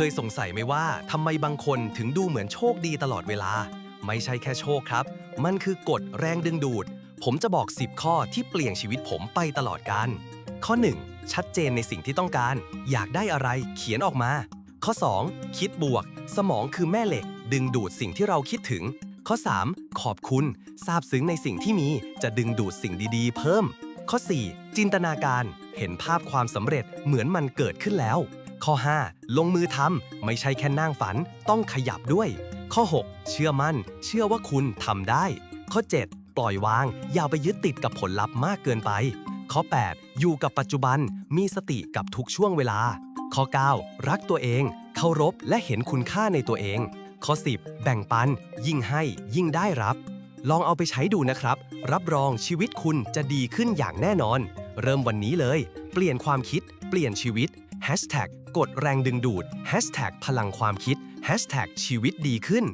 เคยสงสัยไหมว่าทำไมบางคนถึงดูเหมือนโชคดีตลอดเวลา ไม่ใช่แค่โชคครับ มันคือกฎแรงดึงดูด ผมจะบอก 10 ข้อที่เปลี่ยนชีวิตผมไปตลอดการ ข้อ 1. ชัดเจนในสิ่งที่ต้องการ อยากได้อะไรเขียนออกมา ข้อ 2. คิดบวก สมองคือแม่เหล็ก ดึงดูดสิ่งที่เราคิดถึง ข้อ 3. ขอบคุณซาบซึ้งในสิ่งที่มี จะดึงดูดสิ่งดีๆ เพิ่ม ข้อ 4. จินตนาการ เห็นภาพความสำเร็จเหมือนมันเกิดขึ้นแล้ว ข้อ 5. ลงมือทำไม่ใช่แค่นั่งฝันต้องขยับด้วย ข้อ 6. เชื่อมั่น เชื่อว่าคุณทำได้ ข้อ 7. ปล่อยวาง อย่าไปยึดติดกับผลลัพธ์มากเกินไป ข้อ 8. อยู่กับปัจจุบันมีสติกับทุกช่วงเวลา ข้อ 9. รักตัวเอง เคารพและเห็นคุณค่าในตัวเอง ข้อ 10. แบ่งปัน ยิ่งให้ยิ่งได้รับ ลองเอาไปใช้ดูนะครับ รับรองชีวิตคุณจะดีขึ้นอย่างแน่นอน เริ่มวันนี้เลย เปลี่ยนความคิด เปลี่ยนชีวิต กดแรงดึงดูด Hashtag พลังความคิด Hashtag ชีวิตดีขึ้น